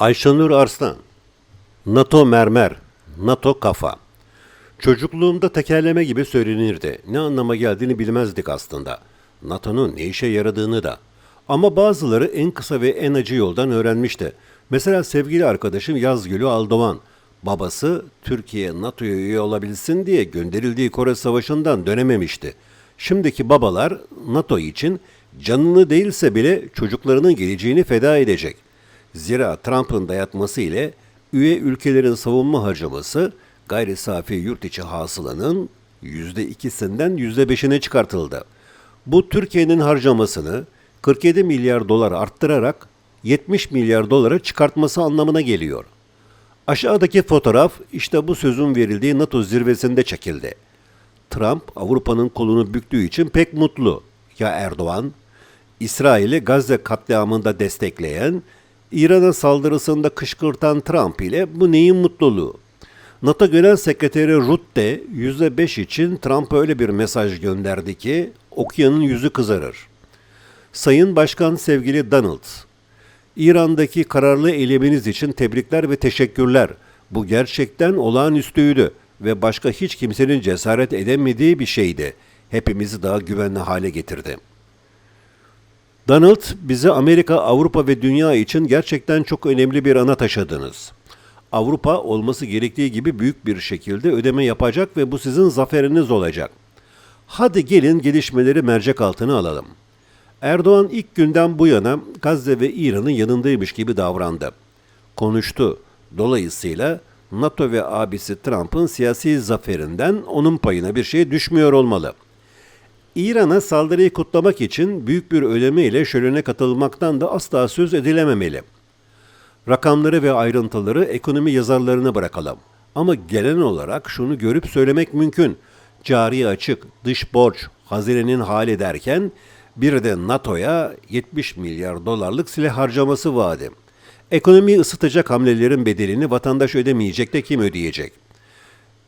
Ayşenur Arslan NATO mermer, NATO kafa. Çocukluğumda tekerleme gibi söylenirdi. Ne anlama geldiğini bilmezdik aslında. NATO'nun ne işe yaradığını da. Ama bazıları en kısa ve en acı yoldan öğrenmişti. Mesela sevgili arkadaşım Yazgülü Aldoğan. Babası Türkiye NATO'ya üye olabilsin diye gönderildiği Kore Savaşı'ndan dönememişti. Şimdiki babalar NATO için canını değilse bile çocuklarının geleceğini feda edecek. Zira Trump'ın dayatması ile üye ülkelerin savunma harcaması gayri safi yurt içi hasılanın %2'sinden %5'ine çıkartıldı. Bu Türkiye'nin harcamasını 47 milyar dolar arttırarak 70 milyar dolara çıkartması anlamına geliyor. Aşağıdaki fotoğraf işte bu sözün verildiği NATO zirvesinde çekildi. Trump Avrupa'nın kolunu büktüğü için pek mutlu. Ya Erdoğan? İsrail'i Gazze katliamında destekleyen, İran'a saldırısında kışkırtan Trump ile bu neyin mutluluğu? NATO Genel Sekreteri Rutte %5 için Trump'a öyle bir mesaj gönderdi ki okuyanın yüzü kızarır. Sayın Başkan sevgili Donald, İran'daki kararlı eyleminiz için tebrikler ve teşekkürler. Bu gerçekten olağanüstüydü ve başka hiç kimsenin cesaret edemediği bir şeydi. Hepimizi daha güvenli hale getirdi. Donald, bize Amerika, Avrupa ve dünya için gerçekten çok önemli bir ana taşıdınız. Avrupa olması gerektiği gibi büyük bir şekilde ödeme yapacak ve bu sizin zaferiniz olacak. Hadi gelin gelişmeleri mercek altına alalım. Erdoğan ilk günden bu yana Gazze ve İran'ın yanındaymış gibi davrandı. Konuştu. Dolayısıyla NATO ve abisi Trump'ın siyasi zaferinden onun payına bir şey düşmüyor olmalı. İran'a saldırıyı kutlamak için büyük bir ödeme ile şölene katılmaktan da asla söz edilememeli. Rakamları ve ayrıntıları ekonomi yazarlarına bırakalım. Ama gelen olarak şunu görüp söylemek mümkün. Cari açık, dış borç, hazinenin hali derken bir de NATO'ya 70 milyar dolarlık silah harcaması vaadi. Ekonomiyi ısıtacak hamlelerin bedelini vatandaş ödemeyecek de kim ödeyecek?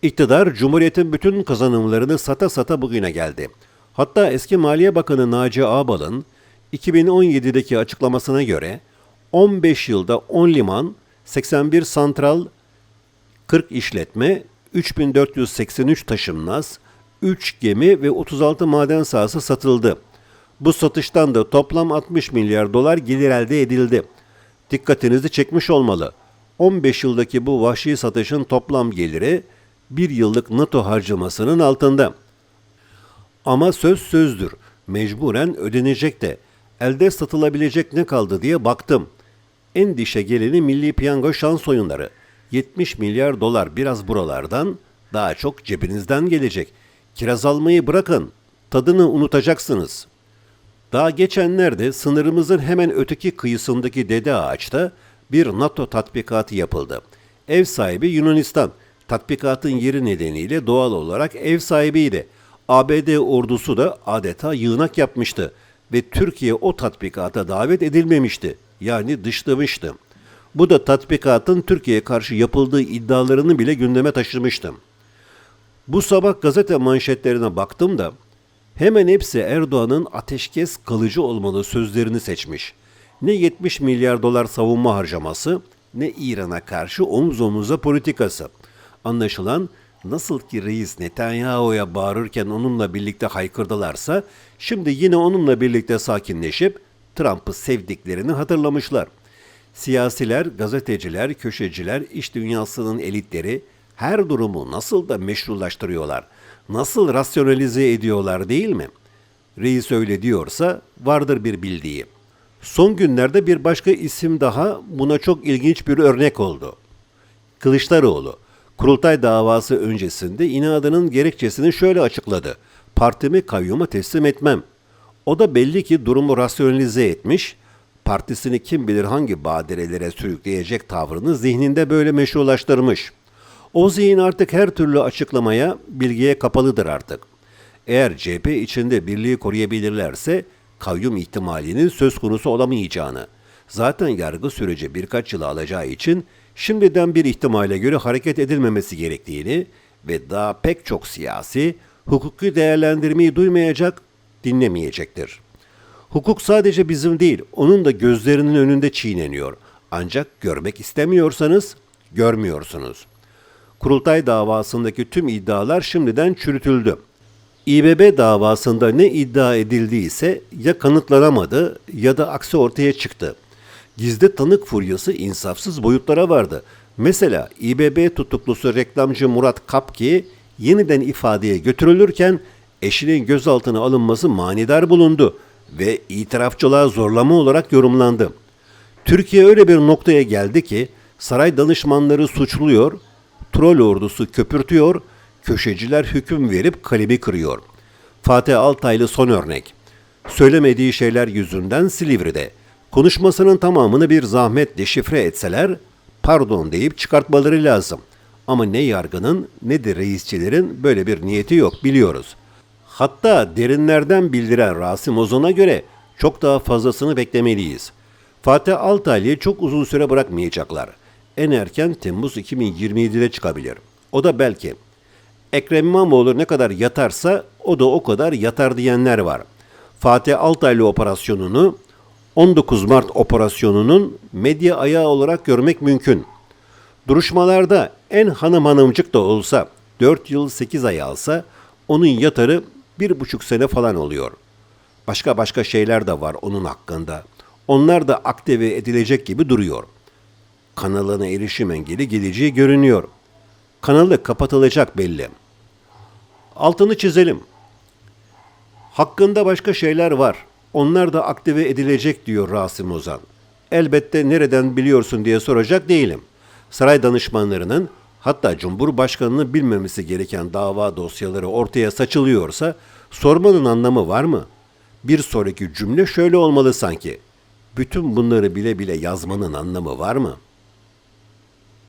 İktidar Cumhuriyet'in bütün kazanımlarını sata sata bugüne geldi. Hatta eski Maliye Bakanı Naci Ağbal'ın 2017'deki açıklamasına göre 15 yılda 10 liman, 81 santral, 40 işletme, 3483 taşınmaz, 3 gemi ve 36 maden sahası satıldı. Bu satıştan da toplam 60 milyar dolar gelir elde edildi. Dikkatinizi çekmiş olmalı. 15 yıldaki bu vahşi satışın toplam geliri bir yıllık NATO harcamasının altında. Ama söz sözdür. Mecburen ödenecek de. Elde satılabilecek ne kaldı diye baktım. En dişe geleni Milli Piyango şans oyunları. 70 milyar dolar biraz buralardan, daha çok cebinizden gelecek. Kiraz almayı bırakın. Tadını unutacaksınız. Daha geçenlerde sınırımızın hemen öteki kıyısındaki Dede Ağaç'ta bir NATO tatbikatı yapıldı. Ev sahibi Yunanistan. Tatbikatın yeri nedeniyle doğal olarak ev sahibiydi. ABD ordusu da adeta yığınak yapmıştı ve Türkiye o tatbikata davet edilmemişti. Yani dışlamıştı. Bu da tatbikatın Türkiye'ye karşı yapıldığı iddialarını bile gündeme taşımıştı. Bu sabah gazete manşetlerine baktım da hemen hepsi Erdoğan'ın ateşkes kalıcı olmalı sözlerini seçmiş. Ne 70 milyar dolar savunma harcaması ne İran'a karşı omuz omuza politikası. Anlaşılan nasıl ki reis Netanyahu'ya bağırırken onunla birlikte haykırdılarsa şimdi yine onunla birlikte sakinleşip Trump'ı sevdiklerini hatırlamışlar. Siyasiler, gazeteciler, köşeciler, iş dünyasının elitleri her durumu nasıl da meşrulaştırıyorlar, nasıl rasyonalize ediyorlar değil mi? Reis öyle diyorsa vardır bir bildiği. Son günlerde bir başka isim daha buna çok ilginç bir örnek oldu. Kılıçdaroğlu, kurultay davası öncesinde inadının gerekçesini şöyle açıkladı. Partimi kayyuma teslim etmem. O da belli ki durumu rasyonalize etmiş, partisini kim bilir hangi badirelere sürükleyecek tavrını zihninde böyle meşrulaştırmış. O zihin artık her türlü açıklamaya, bilgiye kapalıdır artık. Eğer CHP içinde birliği koruyabilirlerse kayyum ihtimalinin söz konusu olamayacağını, zaten yargı süreci birkaç yıl alacağı için şimdiden bir ihtimale göre hareket edilmemesi gerektiğini ve daha pek çok siyasi, hukuki değerlendirmeyi duymayacak, dinlemeyecektir. Hukuk sadece bizim değil, onun da gözlerinin önünde çiğneniyor. Ancak görmek istemiyorsanız görmüyorsunuz. Kurultay davasındaki tüm iddialar şimdiden çürütüldü. İBB davasında ne iddia edildiyse ya kanıtlanamadı ya da aksi ortaya çıktı. Gizli tanık furyası insafsız boyutlara vardı. Mesela İBB tutuklusu reklamcı Murat Kapki yeniden ifadeye götürülürken eşinin gözaltına alınması manidar bulundu ve itirafçılığa zorlama olarak yorumlandı. Türkiye öyle bir noktaya geldi ki saray danışmanları suçluyor, troll ordusu köpürtüyor, köşeciler hüküm verip kalemi kırıyor. Fatih Altaylı son örnek. Söylemediği şeyler yüzünden Silivri'de. Konuşmasının tamamını bir zahmet deşifre etseler pardon deyip çıkartmaları lazım. Ama ne yargının ne de reisçilerin böyle bir niyeti yok biliyoruz. Hatta derinlerden bildiren Rasim Ozan'a göre çok daha fazlasını beklemeliyiz. Fatih Altaylı'yı çok uzun süre bırakmayacaklar. En erken Temmuz 2027'de çıkabilir. O da belki. Ekrem İmamoğlu ne kadar yatarsa o da o kadar yatar diyenler var. Fatih Altaylı operasyonunu 19 Mart operasyonunun medya ayağı olarak görmek mümkün. Duruşmalarda en hanım hanımcık da olsa 4 yıl 8 ay alsa onun yatarı bir buçuk sene falan oluyor. Başka başka şeyler de var onun hakkında. Onlar da aktive edilecek gibi duruyor. Kanalına erişim engeli geleceği görünüyor. Kanalı kapatılacak belli. Altını çizelim. Hakkında başka şeyler var. Onlar da aktive edilecek diyor Rasim Ozan. Elbette nereden biliyorsun diye soracak değilim. Saray danışmanlarının hatta Cumhurbaşkanı'nın bilmemesi gereken dava dosyaları ortaya saçılıyorsa sormanın anlamı var mı? Bir sonraki cümle şöyle olmalı sanki. Bütün bunları bile bile yazmanın anlamı var mı?''